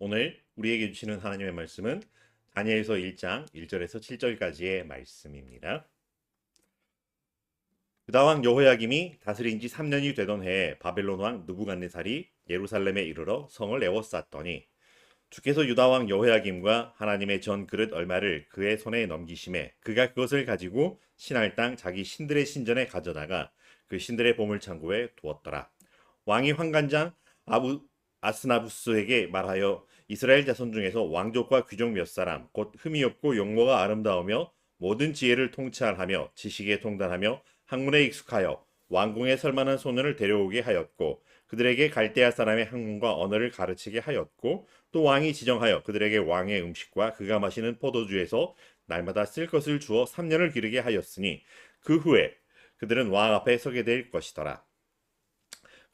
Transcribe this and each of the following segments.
오늘 우리에게 주시는 하나님의 말씀은 다니엘서 1장 1절에서 7절까지의 말씀입니다. 유다 왕 여호야김이 다스린 지 3년이 되던 해에 바벨론 왕 느부갓네살이 예루살렘에 이르러 성을 에워쌌더니 주께서 유다 왕 여호야김과 하나님의 전 그릇 얼마를 그의 손에 넘기심에 그가 그것을 가지고 신할 땅 자기 신들의 신전에 가져다가 그 신들의 보물 창고에 두었더라. 왕이 환관장 아부 아스나부스에게 말하여 이스라엘 자손 중에서 왕족과 귀족 몇 사람 곧 흠이 없고 용모가 아름다우며 모든 지혜를 통찰하며 지식에 통달하며 학문에 익숙하여 왕궁에 설만한 소년을 데려오게 하였고 그들에게 갈대아 사람의 학문과 언어를 가르치게 하였고 또 왕이 지정하여 그들에게 왕의 음식과 그가 마시는 포도주에서 날마다 쓸 것을 주어 3년을 기르게 하였으니 그 후에 그들은 왕 앞에 서게 될 것이더라.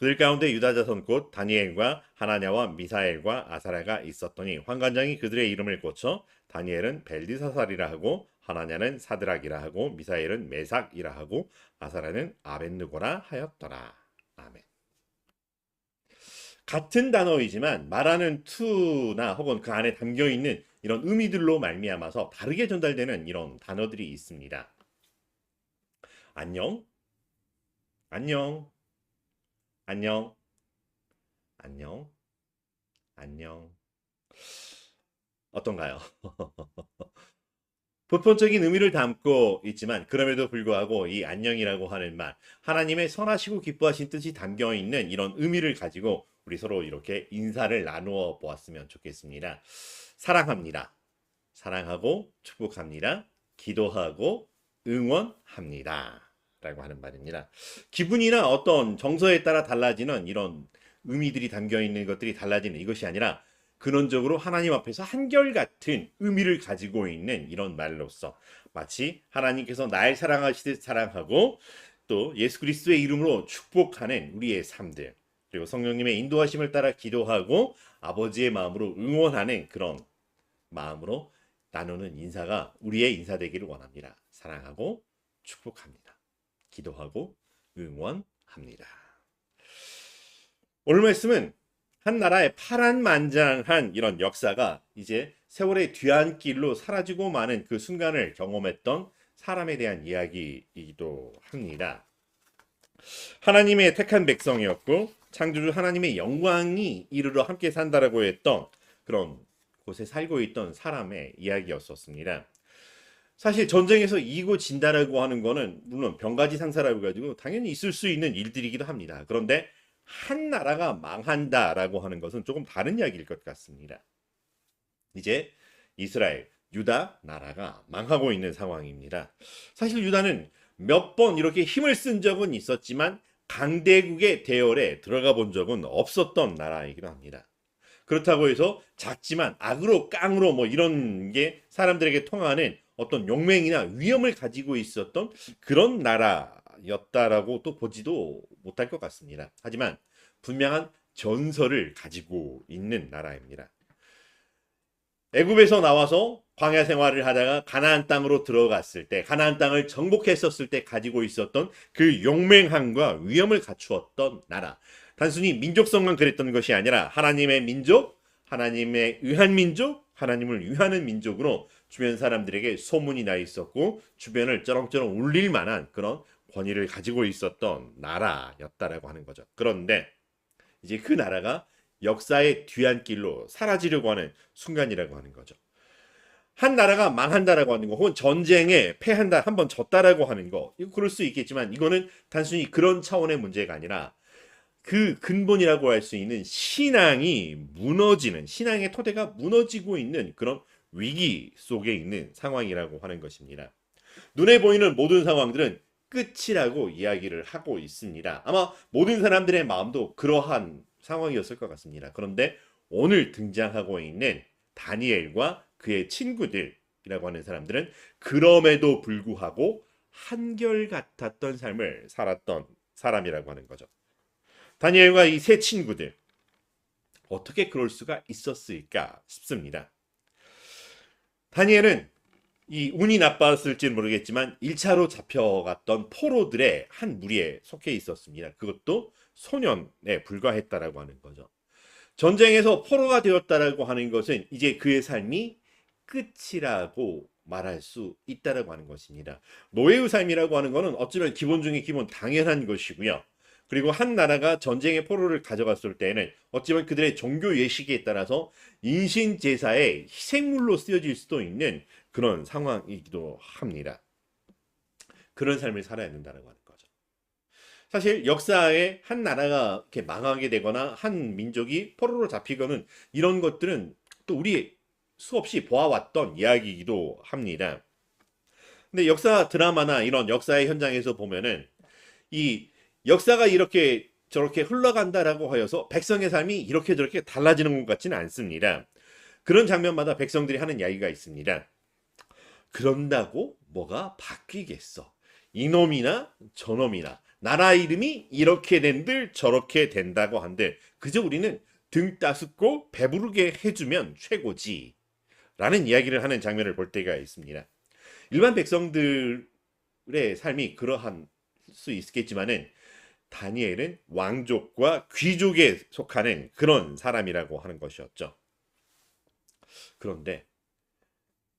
그들 가운데 유다 자손 곧 다니엘과 하나냐와 미사엘과 아사라가 있었더니 환관장이 그들의 이름을 고쳐 다니엘은 벨디사살이라 하고 하나냐는 사드락이라 하고 미사엘은 메삭이라 하고 아사라는 아벤느고라 하였더라. 아멘. 같은 단어이지만 말하는 투나 혹은 그 안에 담겨 있는 이런 의미들로 말미암아서 다르게 전달되는 이런 단어들이 있습니다. 안녕, 안녕, 안녕, 안녕, 안녕. 어떤가요? 보편적인 의미를 담고 있지만 그럼에도 불구하고 이 안녕이라고 하는 말 하나님의 선하시고 기뻐하신 뜻이 담겨 있는 이런 의미를 가지고 우리 서로 이렇게 인사를 나누어 보았으면 좋겠습니다. 사랑합니다. 사랑하고 축복합니다. 기도하고 응원합니다. 라고 하는 말입니다. 기분이나 어떤 정서에 따라 달라지는 이런 의미들이 담겨 있는 것들이 달라지는 이것이 아니라 근원적으로 하나님 앞에서 한결같은 의미를 가지고 있는 이런 말로서 마치 하나님께서 날 사랑하시듯 사랑하고 또 예수 그리스도의 이름으로 축복하는 우리의 삶들 그리고 성령님의 인도하심을 따라 기도하고 아버지의 마음으로 응원하는 그런 마음으로 나누는 인사가 우리의 인사 되기를 원합니다. 사랑하고 축복합니다. 기도하고 응원합니다. 오늘 말씀은 한 나라의 파란만장한 이런 역사가 이제 세월의 뒤안길로 사라지고 마는 그 순간을 경험했던 사람에 대한 이야기이기도 합니다. 하나님의 택한 백성이었고 창조주 하나님의 영광이 이르러 함께 산다라고 했던 그런 곳에 살고 있던 사람의 이야기였었습니다. 사실 전쟁에서 이기고 진다라고 하는 거는 물론 병가지 상사라고 가지고 당연히 있을 수 있는 일들이기도 합니다. 그런데 한 나라가 망한다라고 하는 것은 조금 다른 이야기일 것 같습니다. 이제 이스라엘, 유다 나라가 망하고 있는 상황입니다. 사실 유다는 몇 번 이렇게 힘을 쓴 적은 있었지만 강대국의 대열에 들어가 본 적은 없었던 나라이기도 합니다. 그렇다고 해서 작지만 악으로 깡으로 뭐 이런 게 사람들에게 통하는 어떤 용맹이나 위험을 가지고 있었던 그런 나라였다라고 또 보지도 못할 것 같습니다. 하지만 분명한 전설을 가지고 있는 나라입니다. 애굽에서 나와서 광야 생활을 하다가 가나안 땅으로 들어갔을 때 가나안 땅을 정복했었을 때 가지고 있었던 그 용맹함과 위험을 갖추었던 나라. 단순히 민족성만 그랬던 것이 아니라 하나님의 민족, 하나님의 의한 민족, 하나님을 위하는 민족으로 주변 사람들에게 소문이 나 있었고 주변을 쩌렁쩌렁 울릴 만한 그런 권위를 가지고 있었던 나라였다라고 하는 거죠. 그런데 이제 그 나라가 역사의 뒤안길로 사라지려고 하는 순간이라고 하는 거죠. 한 나라가 망한다라고 하는 거, 혹은 전쟁에 패한다, 한 번 졌다라고 하는 거, 이거 그럴 수 있겠지만 이거는 단순히 그런 차원의 문제가 아니라 그 근본이라고 할 수 있는 신앙이 무너지는, 신앙의 토대가 무너지고 있는 그런 위기 속에 있는 상황이라고 하는 것입니다. 눈에 보이는 모든 상황들은 끝이라고 이야기를 하고 있습니다. 아마 모든 사람들의 마음도 그러한 상황이었을 것 같습니다. 그런데 오늘 등장하고 있는 다니엘과 그의 친구들이라고 하는 사람들은 그럼에도 불구하고 한결같았던 삶을 살았던 사람이라고 하는 거죠. 다니엘과 이 세 친구들 어떻게 그럴 수가 있었을까 싶습니다. 다니엘은 이 운이 나빴을지는 모르겠지만 1차로 잡혀갔던 포로들의 한 무리에 속해 있었습니다. 그것도 소년에 불과했다라고 하는 거죠. 전쟁에서 포로가 되었다라고 하는 것은 이제 그의 삶이 끝이라고 말할 수 있다라고 하는 것입니다. 노예의 삶이라고 하는 것은 어쩌면 기본 중에 기본 당연한 것이고요. 그리고 한 나라가 전쟁의 포로를 가져갔을 때에는 어찌보면 그들의 종교 예식에 따라서 인신 제사의 희생물로 쓰여질 수도 있는 그런 상황이기도 합니다. 그런 삶을 살아야 된다는 거죠. 사실 역사에 한 나라가 이렇게 망하게 되거나 한 민족이 포로로 잡히거는 이런 것들은 또 우리 수없이 보아왔던 이야기이기도 합니다. 근데 역사 드라마나 이런 역사의 현장에서 보면은 이 역사가 이렇게 저렇게 흘러간다라고 하여서 백성의 삶이 이렇게 저렇게 달라지는 것 같지는 않습니다. 그런 장면마다 백성들이 하는 이야기가 있습니다. 그런다고 뭐가 바뀌겠어? 이놈이나 저놈이나 나라 이름이 이렇게 된들 저렇게 된다고 한들 그저 우리는 등 따숩고 배부르게 해주면 최고지 라는 이야기를 하는 장면을 볼 때가 있습니다. 일반 백성들의 삶이 그러한 수 있겠지만은 다니엘은 왕족과 귀족에 속하는 그런 사람이라고 하는 것이었죠. 그런데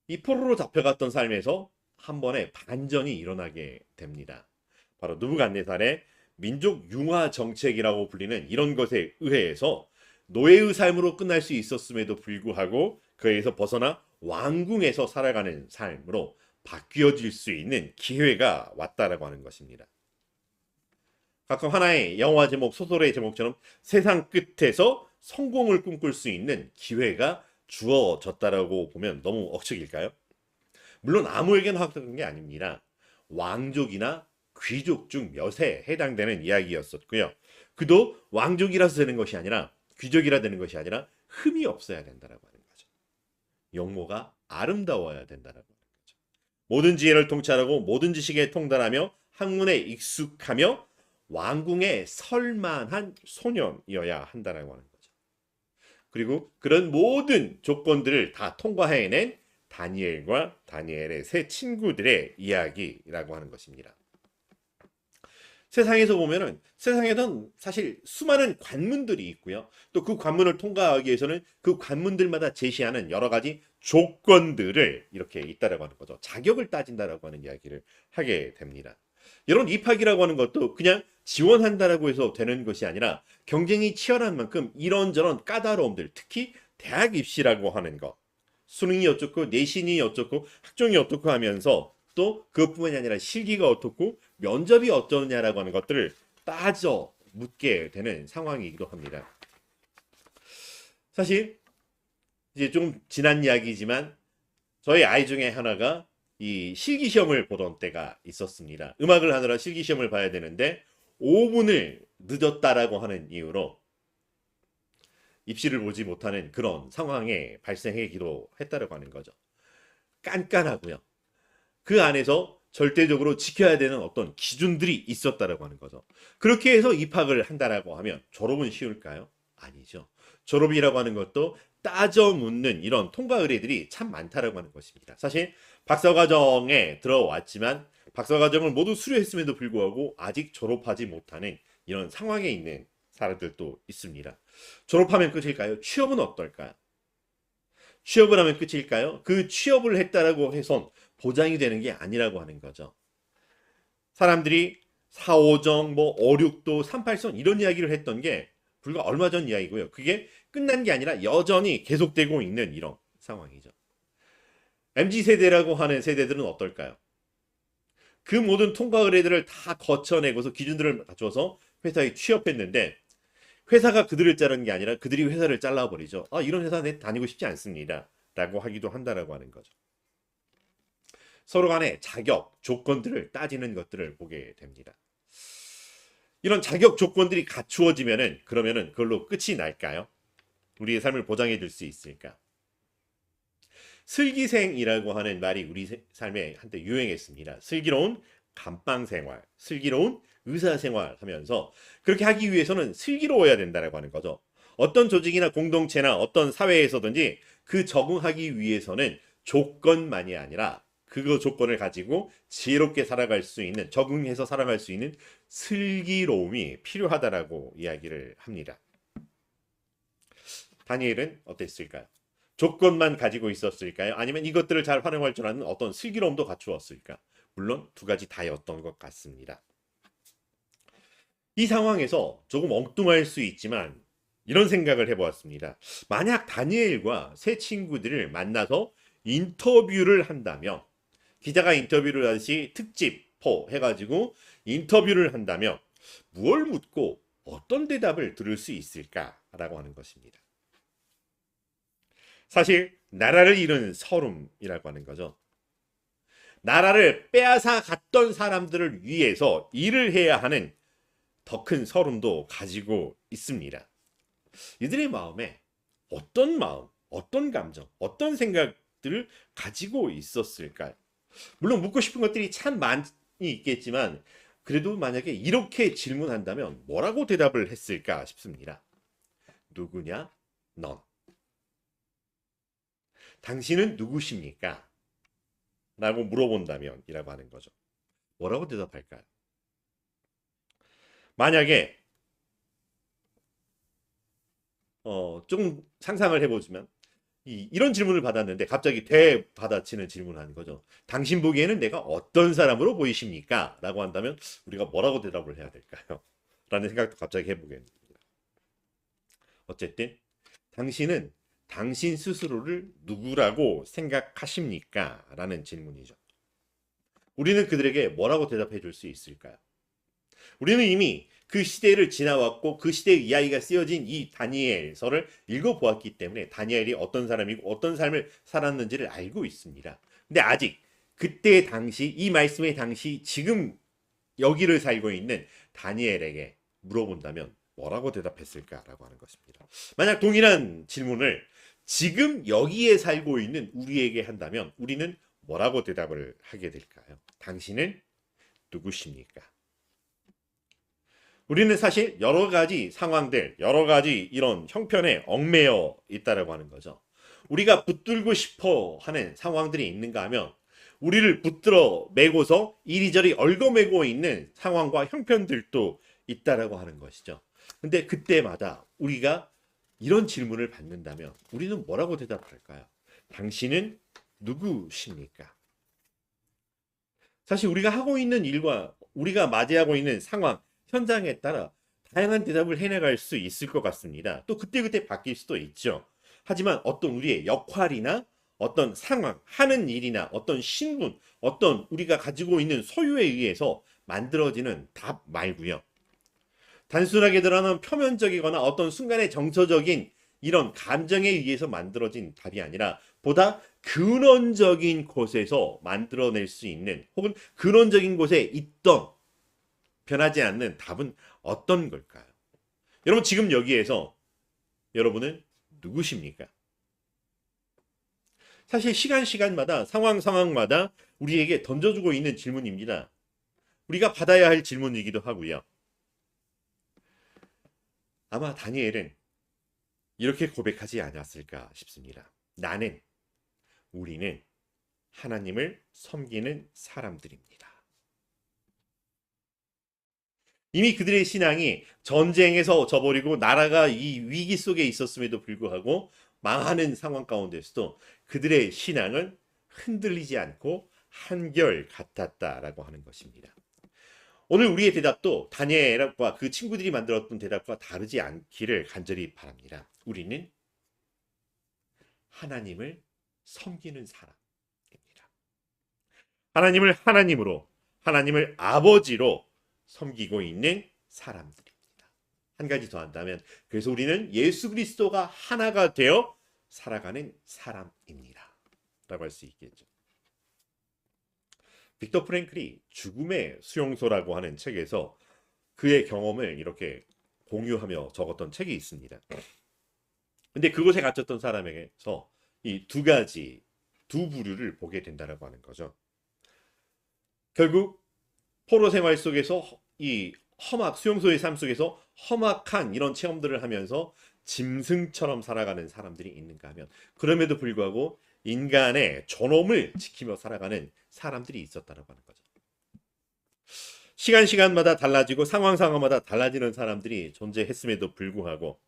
이 포로로 잡혀갔던 삶에서 한 번에 반전이 일어나게 됩니다. 바로 누부갓네살의 민족 융화 정책이라고 불리는 이런 것에 의해서 노예의 삶으로 끝날 수 있었음에도 불구하고 그에서 벗어나 왕궁에서 살아가는 삶으로 바뀌어질 수 있는 기회가 왔다라고 하는 것입니다. 가끔 하나의 영화 제목, 소설의 제목처럼 세상 끝에서 성공을 꿈꿀 수 있는 기회가 주어졌다라고 보면 너무 억측일까요? 물론 아무에게나 하는 게 아닙니다. 왕족이나 귀족 중 몇에 해당되는 이야기였었고요. 그도 왕족이라서 되는 것이 아니라 귀족이라 되는 것이 아니라 흠이 없어야 된다라고 하는 거죠. 용모가 아름다워야 된다라고 하는 거죠. 모든 지혜를 통찰하고 모든 지식에 통달하며 학문에 익숙하며 왕궁에 설만한 소년이어야 한다라고 하는 거죠. 그리고 그런 모든 조건들을 다 통과해낸 다니엘과 다니엘의 세 친구들의 이야기라고 하는 것입니다. 세상에서 보면은 세상에는 사실 수많은 관문들이 있고요. 또 그 관문을 통과하기 위해서는 그 관문들마다 제시하는 여러 가지 조건들을 이렇게 있다라고 하는 거죠. 자격을 따진다라고 하는 이야기를 하게 됩니다. 여러분 입학이라고 하는 것도 그냥 지원한다라고 해서 되는 것이 아니라 경쟁이 치열한 만큼 이런저런 까다로움들, 특히 대학 입시라고 하는 것, 수능이 어떻고 내신이 어떻고 학종이 어떻고 하면서 또 그것뿐만이 아니라 실기가 어떻고 면접이 어떠냐라고 하는 것들을 따져 묻게 되는 상황이기도 합니다. 사실 이제 좀 지난 이야기지만 저희 아이 중에 하나가 이 실기 시험을 보던 때가 있었습니다. 음악을 하느라 실기 시험을 봐야 되는데 5분을 늦었다라고 하는 이유로 입시를 보지 못하는 그런 상황에 발생하기도 했다라고 하는 거죠. 깐깐하고요. 그 안에서 절대적으로 지켜야 되는 어떤 기준들이 있었다라고 하는 거죠. 그렇게 해서 입학을 한다라고 하면 졸업은 쉬울까요? 아니죠. 졸업이라고 하는 것도 따져 묻는 이런 통과 의뢰들이 참 많다라고 하는 것입니다. 사실 박사과정에 들어왔지만 박사과정을 모두 수료했음에도 불구하고 아직 졸업하지 못하는 이런 상황에 있는 사람들도 있습니다. 졸업하면 끝일까요? 취업은 어떨까요? 취업을 하면 끝일까요? 그 취업을 했다라고 해선 보장이 되는 게 아니라고 하는 거죠. 사람들이 4, 5정, 뭐 5, 6도, 3, 8선 이런 이야기를 했던 게 불과 얼마 전 이야기고요. 그게 끝난 게 아니라 여전히 계속되고 있는 이런 상황이죠. MZ 세대라고 하는 세대들은 어떨까요? 그 모든 통과 의뢰들을 다 거쳐내고서 기준들을 갖춰서 회사에 취업했는데 회사가 그들을 자르는 게 아니라 그들이 회사를 잘라버리죠. 아, 이런 회사 내 다니고 싶지 않습니다. 라고 하기도 한다라고 하는 거죠. 서로 간의 자격, 조건들을 따지는 것들을 보게 됩니다. 이런 자격 조건들이 갖추어지면은 그러면은 그걸로 끝이 날까요? 우리의 삶을 보장해 줄 수 있을까? 슬기생이라고 하는 말이 우리 삶에 한때 유행했습니다. 슬기로운 감방 생활, 슬기로운 의사 생활 하면서 그렇게 하기 위해서는 슬기로워야 된다라고 하는 거죠. 어떤 조직이나 공동체나 어떤 사회에서든지 그 적응하기 위해서는 조건만이 아니라 그거 조건을 가지고 지혜롭게 살아갈 수 있는 적응해서 살아갈 수 있는 슬기로움이 필요하다라고 이야기를 합니다. 다니엘은 어땠을까요? 조건만 가지고 있었을까요? 아니면 이것들을 잘 활용할 줄 아는 어떤 슬기로움도 갖추었을까? 물론 두 가지 다였던 것 같습니다. 이 상황에서 조금 엉뚱할 수 있지만 이런 생각을 해보았습니다. 만약 다니엘과 새 친구들을 만나서 인터뷰를 한다면 기자가 인터뷰를 하듯이 특집 포 해가지고 인터뷰를 한다면 무엇을 묻고 어떤 대답을 들을 수 있을까라고 하는 것입니다. 사실 나라를 잃은 서름이라고 하는 거죠. 나라를 빼앗아 갔던 사람들을 위해서 일을 해야 하는 더 큰 서름도 가지고 있습니다. 이들의 마음에 어떤 마음, 어떤 감정, 어떤 생각들을 가지고 있었을까요? 물론 묻고 싶은 것들이 참 많이 있겠지만 그래도 만약에 이렇게 질문한다면 뭐라고 대답을 했을까 싶습니다. 누구냐? 넌. 당신은 누구십니까? 라고 물어본다면 이라고 하는 거죠. 뭐라고 대답할까요? 만약에 어, 좀 상상을 해보시면 이, 이런 질문을 받았는데 갑자기 대받아치는 질문을 하는 거죠. 당신 보기에는 내가 어떤 사람으로 보이십니까? 라고 한다면 우리가 뭐라고 대답을 해야 될까요? 라는 생각도 갑자기 해보게 됩니다. 어쨌든 당신은 당신 스스로를 누구라고 생각하십니까? 라는 질문이죠. 우리는 그들에게 뭐라고 대답해 줄 수 있을까요? 우리는 이미 그 시대를 지나왔고 그 시대의 이야기가 쓰여진 이 다니엘서를 읽어보았기 때문에 다니엘이 어떤 사람이고 어떤 삶을 살았는지를 알고 있습니다. 근데 아직 그때 당시 이 말씀의 당시 지금 여기를 살고 있는 다니엘에게 물어본다면 뭐라고 대답했을까라고 하는 것입니다. 만약 동일한 질문을 지금 여기에 살고 있는 우리에게 한다면 우리는 뭐라고 대답을 하게 될까요? 당신은 누구십니까? 우리는 사실 여러 가지 상황들, 여러 가지 이런 형편에 얽매여 있다라고 하는 거죠. 우리가 붙들고 싶어 하는 상황들이 있는가 하면 우리를 붙들어 매고서 이리저리 얽어매고 있는 상황과 형편들도 있다라고 하는 것이죠. 근데 그때마다 우리가 이런 질문을 받는다면 우리는 뭐라고 대답할까요? 당신은 누구십니까? 사실 우리가 하고 있는 일과 우리가 맞이하고 있는 상황, 현장에 따라 다양한 대답을 해나갈 수 있을 것 같습니다. 또 그때그때 바뀔 수도 있죠. 하지만 어떤 우리의 역할이나 어떤 상황, 하는 일이나 어떤 신분, 어떤 우리가 가지고 있는 소유에 의해서 만들어지는 답 말고요. 단순하게 드러나는 표면적이거나 어떤 순간의 정서적인 이런 감정에 의해서 만들어진 답이 아니라 보다 근원적인 곳에서 만들어낼 수 있는 혹은 근원적인 곳에 있던 변하지 않는 답은 어떤 걸까요? 여러분 지금 여기에서 여러분은 누구십니까? 사실 시간 시간마다 상황 상황마다 우리에게 던져주고 있는 질문입니다. 우리가 받아야 할 질문이기도 하고요. 아마 다니엘은 이렇게 고백하지 않았을까 싶습니다. 나는 우리는 하나님을 섬기는 사람들입니다. 이미 그들의 신앙이 전쟁에서 져버리고 나라가 이 위기 속에 있었음에도 불구하고 망하는 상황 가운데서도 그들의 신앙은 흔들리지 않고 한결 같았다라고 하는 것입니다. 오늘 우리의 대답도 다니엘과 그 친구들이 만들었던 대답과 다르지 않기를 간절히 바랍니다. 우리는 하나님을 섬기는 사람입니다. 하나님을 하나님으로, 하나님을 아버지로 섬기고 있는 사람들입니다. 한 가지 더 한다면 그래서 우리는 예수 그리스도가 하나가 되어 살아가는 사람입니다. 라고 할 수 있겠죠. 빅터 프랭클이 죽음의 수용소라고 하는 책에서 그의 경험을 이렇게 공유하며 적었던 책이 있습니다. 근데 그곳에 갇혔던 사람에게서 이 두 가지 두 부류를 보게 된다라고 하는 거죠. 결국 포로 생활 속에서 이 험악 수용소의 삶 속에서 험악한 이런 체험들을 하면서 짐승처럼 살아가는 사람들이 있는가 하면 그럼에도 불구하고 인간의 존엄을 지키며 살아가는 사람들이 있었다라고 하는 거죠. 시간 시간마다 달라지고 상황 상황마다 달라지는 사람들이 존재했음에도 불구하고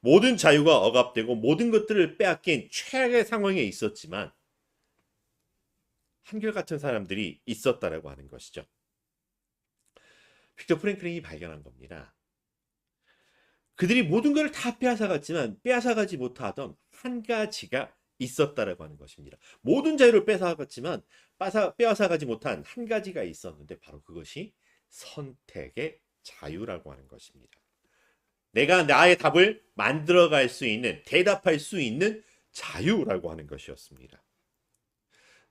모든 자유가 억압되고 모든 것들을 빼앗긴 최악의 상황에 있었지만 한결같은 사람들이 있었다라고 하는 것이죠. 빅터 프랭클린이 발견한 겁니다. 그들이 모든 것을 다 빼앗아갔지만 빼앗아가지 못하던 한 가지가 있었다라고 하는 것입니다. 모든 자유를 빠사- 빼앗아가지 못한 한 가지가 있었는데 바로 그것이 선택의 자유라고 하는 것입니다. 내가 나의 답을 만들어갈 수 있는 대답할 수 있는 자유라고 하는 것이었습니다.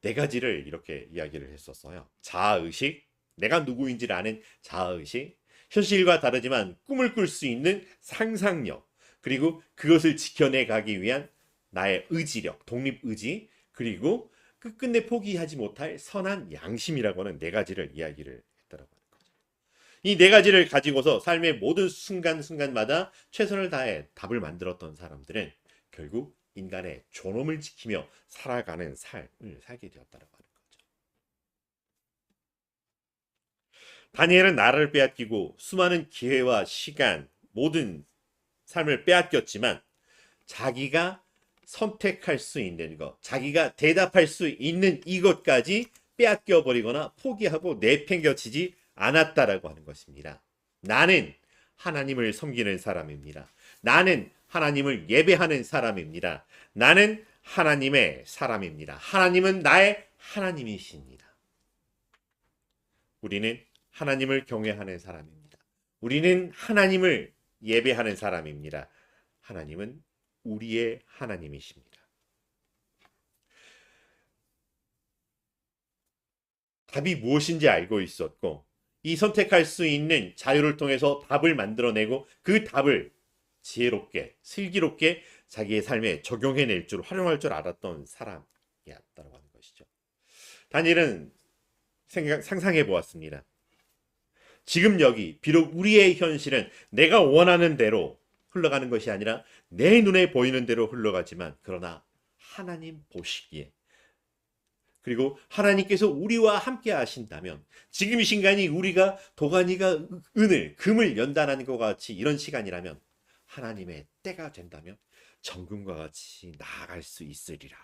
네 가지를 이렇게 이야기를 했었어요. 자아의식, 내가 누구인지를 아는 자아의식, 현실과 다르지만 꿈을 꿀 수 있는 상상력, 그리고 그것을 지켜내 가기 위한 나의 의지력, 독립 의지, 그리고 끝끝내 포기하지 못할 선한 양심이라고 하는 네 가지를 이야기를 했다라고 하는 거죠. 이 네 가지를 가지고서 삶의 모든 순간순간마다 최선을 다해 답을 만들었던 사람들은 결국 인간의 존엄을 지키며 살아가는 삶을 살게 되었다라고 하는 거죠. 다니엘은 나라를 빼앗기고 수많은 기회와 시간, 모든 삶을 빼앗겼지만 자기가 선택할 수 있는 것, 자기가 대답할 수 있는 이것까지 빼앗겨 버리거나 포기하고 내팽겨치지 않았다라고 하는 것입니다. 나는 하나님을 섬기는 사람입니다. 나는 하나님을 예배하는 사람입니다. 나는 하나님의 사람입니다. 하나님은 나의 하나님이십니다. 우리는 하나님을 경외하는 사람입니다. 우리는 하나님을 예배하는 사람입니다. 하나님은 우리의 하나님이십니다. 답이 무엇인지 알고 있었고 이 선택할 수 있는 자유를 통해서 답을 만들어내고 그 답을 지혜롭게 슬기롭게 자기의 삶에 적용해낼 줄 활용할 줄 알았던 사람이었다고 하는 것이죠. 다니엘은 생각, 상상해 보았습니다. 지금 여기 비록 우리의 현실은 내가 원하는 대로 흘러가는 것이 아니라 내 눈에 보이는 대로 흘러가지만 그러나 하나님 보시기에 그리고 하나님께서 우리와 함께 하신다면 지금 이 시간이 우리가 도가니가 은을 금을 연단하는 것 같이 이런 시간이라면 하나님의 때가 된다면 정금과 같이 나아갈 수 있으리라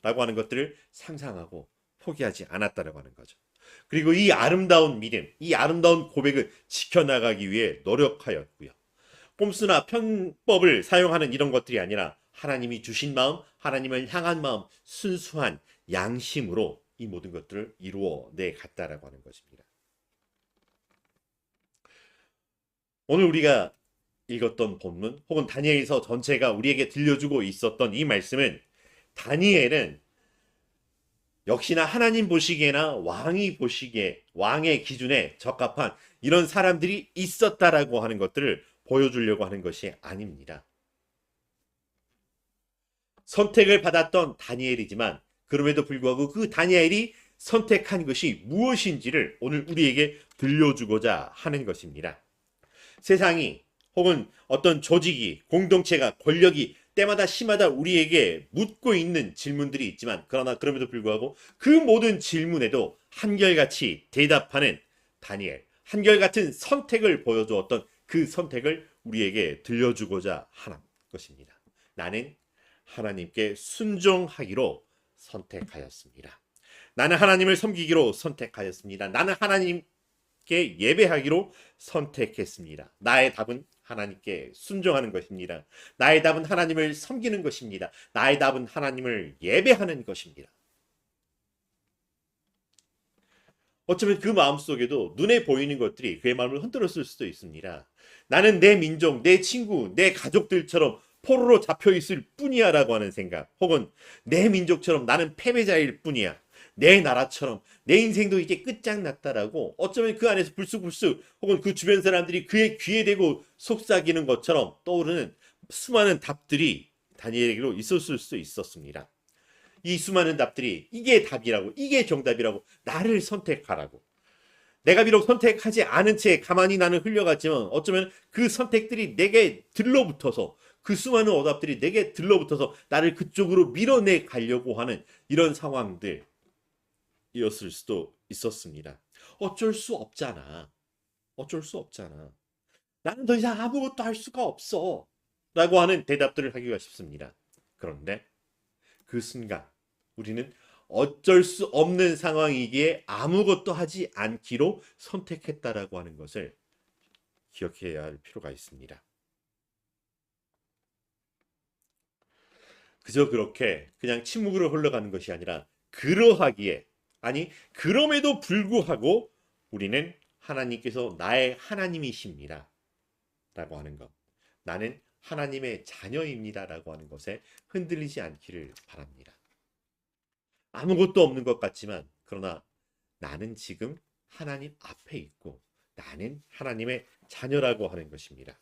라고 하는 것들을 상상하고 포기하지 않았다라고 하는 거죠. 그리고 이 아름다운 믿음, 이 아름다운 고백을 지켜나가기 위해 노력하였고요. 꼼수나 편법을 사용하는 이런 것들이 아니라 하나님이 주신 마음, 하나님을 향한 마음, 순수한 양심으로 이 모든 것들을 이루어 내 갔다라고 하는 것입니다. 오늘 우리가 읽었던 본문 혹은 다니엘서 전체가 우리에게 들려주고 있었던 이 말씀은 다니엘은 역시나 하나님 보시기에나 왕이 보시기에 왕의 기준에 적합한 이런 사람들이 있었다라고 하는 것들을 보여주려고 하는 것이 아닙니다. 선택을 받았던 다니엘이지만 그럼에도 불구하고 그 다니엘이 선택한 것이 무엇인지를 오늘 우리에게 들려주고자 하는 것입니다. 세상이 혹은 어떤 조직이 공동체가 권력이 때마다 시마다 우리에게 묻고 있는 질문들이 있지만 그러나 그럼에도 불구하고 그 모든 질문에도 한결같이 대답하는 다니엘 한결같은 선택을 보여주었던 그 선택을 우리에게 들려주고자 하는 것입니다. 나는 하나님께 순종하기로 선택하였습니다. 나는 하나님을 섬기기로 선택하였습니다. 나는 하나님께 예배하기로 선택했습니다. 나의 답은 하나님께 순종하는 것입니다. 나의 답은 하나님을 섬기는 것입니다. 나의 답은 하나님을 예배하는 것입니다. 어쩌면 그 마음 속에도 눈에 보이는 것들이 그의 마음을 흔들었을 수도 있습니다. 나는 내 민족, 내 친구, 내 가족들처럼 포로로 잡혀 있을 뿐이야 라고 하는 생각, 혹은 내 민족처럼 나는 패배자일 뿐이야. 내 나라처럼 내 인생도 이제 끝장났다라고 어쩌면 그 안에서 불쑥불쑥 혹은 그 주변 사람들이 그의 귀에 대고 속삭이는 것처럼 떠오르는 수많은 답들이 다니엘에게로 있었을 수 있었습니다. 이 수많은 답들이 이게 답이라고 이게 정답이라고 나를 선택하라고 내가 비록 선택하지 않은 채 가만히 나는 흘려갔지만 어쩌면 그 선택들이 내게 들러붙어서 그 수많은 오답들이 내게 들러붙어서 나를 그쪽으로 밀어내 가려고 하는 이런 상황들 이었을 수도 있었습니다. 어쩔 수 없잖아. 어쩔 수 없잖아. 나는 더 이상 아무것도 할 수가 없어. 라고 하는 대답들을 하기가 쉽습니다. 그런데 그 순간 우리는 어쩔 수 없는 상황이기에 아무것도 하지 않기로 선택했다라고 하는 것을 기억해야 할 필요가 있습니다. 그저 그렇게 그냥 침묵으로 흘러가는 것이 아니라 그러하기에 아니 그럼에도 불구하고 우리는 하나님께서 나의 하나님이십니다. 라고 하는 것. 나는 하나님의 자녀입니다. 라고 하는 것에 흔들리지 않기를 바랍니다. 아무것도 없는 것 같지만 그러나 나는 지금 하나님 앞에 있고 나는 하나님의 자녀라고 하는 것입니다.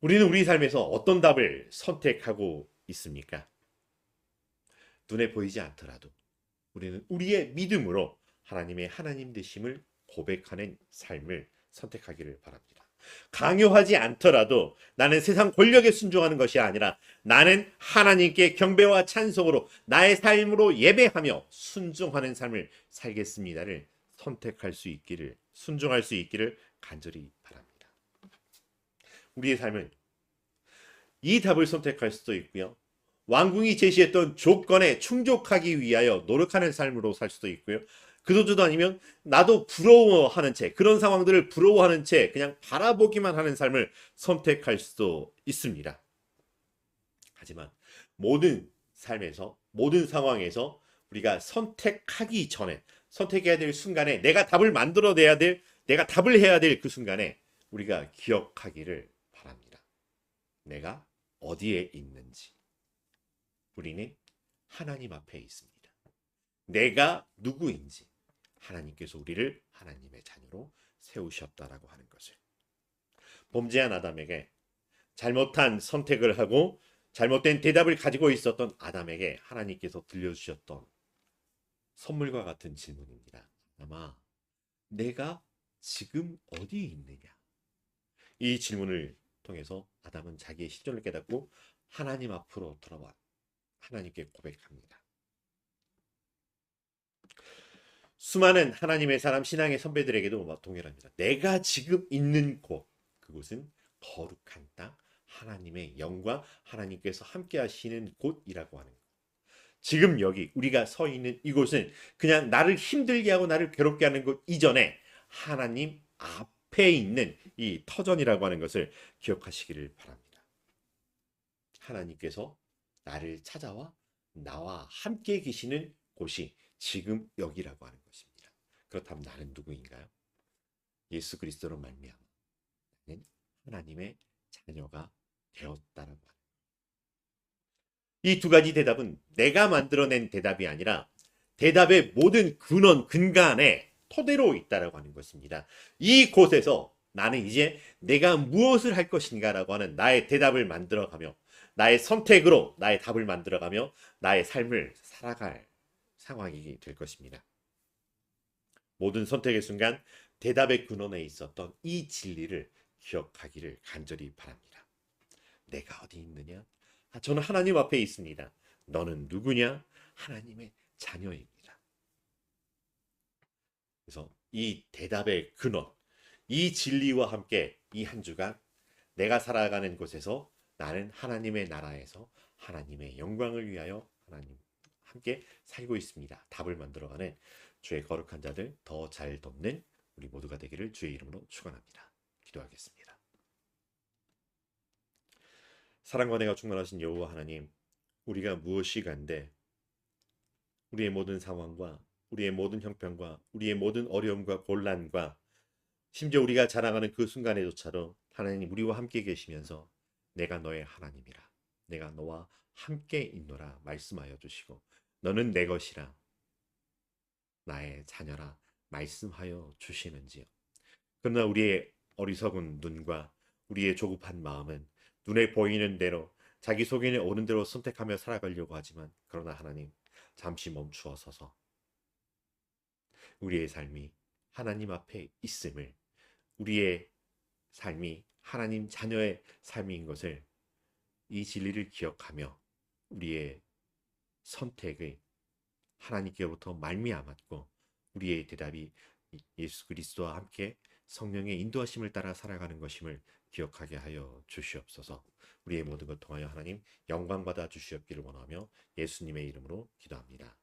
우리는 우리 삶에서 어떤 답을 선택하고 있습니까? 눈에 보이지 않더라도 우리는 우리의 믿음으로 하나님의 하나님 되심을 고백하는 삶을 선택하기를 바랍니다. 강요하지 않더라도 나는 세상 권력에 순종하는 것이 아니라 나는 하나님께 경배와 찬송으로 나의 삶으로 예배하며 순종하는 삶을 살겠습니다를 선택할 수 있기를 순종할 수 있기를 간절히 바랍니다. 우리의 삶은 이 답을 선택할 수도 있고요. 왕궁이 제시했던 조건에 충족하기 위하여 노력하는 삶으로 살 수도 있고요. 그도저도 아니면 나도 부러워하는 채 그런 상황들을 부러워하는 채 그냥 바라보기만 하는 삶을 선택할 수도 있습니다. 하지만 모든 삶에서 모든 상황에서 우리가 선택하기 전에 선택해야 될 순간에 내가 답을 만들어내야 될 내가 답을 해야 될 그 순간에 우리가 기억하기를 바랍니다. 내가 어디에 있는지 우리는 하나님 앞에 있습니다. 내가 누구인지 하나님께서 우리를 하나님의 자녀로 세우셨다라고 하는 것을 범죄한 아담에게 잘못한 선택을 하고 잘못된 대답을 가지고 있었던 아담에게 하나님께서 들려주셨던 선물과 같은 질문입니다. 아마 내가 지금 어디에 있느냐? 이 질문을 통해서 아담은 자기의 시절을 깨닫고 하나님 앞으로 돌아와 하나님께 고백합니다. 수많은 하나님의 사람 신앙의 선배들에게도 동일합니다. 내가 지금 있는 곳 그곳은 거룩한 땅 하나님의 영광 하나님께서 함께 하시는 곳이라고 하는 것. 지금 여기 우리가 서 있는 이곳은 그냥 나를 힘들게 하고 나를 괴롭게 하는 곳 이전에 하나님 앞에 있는 이 터전이라고 하는 것을 기억하시기를 바랍니다. 하나님께서 나를 찾아와 나와 함께 계시는 곳이 지금 여기라고 하는 것입니다. 그렇다면 나는 누구인가요? 예수 그리스도로 말미암아 나는 하나님의 자녀가 되었다라고 하는 이두 가지 대답은 내가 만들어낸 대답이 아니라 대답의 모든 근원 근간에 토대로 있다라고 하는 것입니다. 이 곳에서 나는 이제 내가 무엇을 할 것인가라고 하는 나의 대답을 만들어가며 나의 선택으로 나의 답을 만들어가며 나의 삶을 살아갈 상황이 될 것입니다. 모든 선택의 순간 대답의 근원에 있었던 이 진리를 기억하기를 간절히 바랍니다. 내가 어디 있느냐? 아, 저는 하나님 앞에 있습니다. 너는 누구냐? 하나님의 자녀입니다. 그래서 이 대답의 근원, 이 진리와 함께 이 한 주간 내가 살아가는 곳에서 나는 하나님의 나라에서 하나님의 영광을 위하여 하나님 함께 살고 있습니다. 답을 만들어가는 주의 거룩한 자들 더 잘 돕는 우리 모두가 되기를 주의 이름으로 축원합니다. 기도하겠습니다. 사랑과 내가 충만하신 여호와 하나님, 우리가 무엇이 간데 우리의 모든 상황과 우리의 모든 형편과 우리의 모든 어려움과 곤란과 심지어 우리가 자랑하는 그 순간에조차도 하나님 우리와 함께 계시면서 내가 너의 하나님이라 내가 너와 함께 있노라 말씀하여 주시고 너는 내 것이라 나의 자녀라 말씀하여 주시는지요. 그러나 우리의 어리석은 눈과 우리의 조급한 마음은 눈에 보이는 대로 자기 속에 오는 대로 선택하며 살아가려고 하지만 그러나 하나님 잠시 멈추어 서서 우리의 삶이 하나님 앞에 있음을 우리의 삶이 하나님 자녀의 삶인 것을 이 진리를 기억하며 우리의 선택의 하나님께로부터 말미암았고 우리의 대답이 예수 그리스도와 함께 성령의 인도하심을 따라 살아가는 것임을 기억하게 하여 주시옵소서. 우리의 모든 것 통하여 하나님 영광 받아 주시옵기를 원하며 예수님의 이름으로 기도합니다.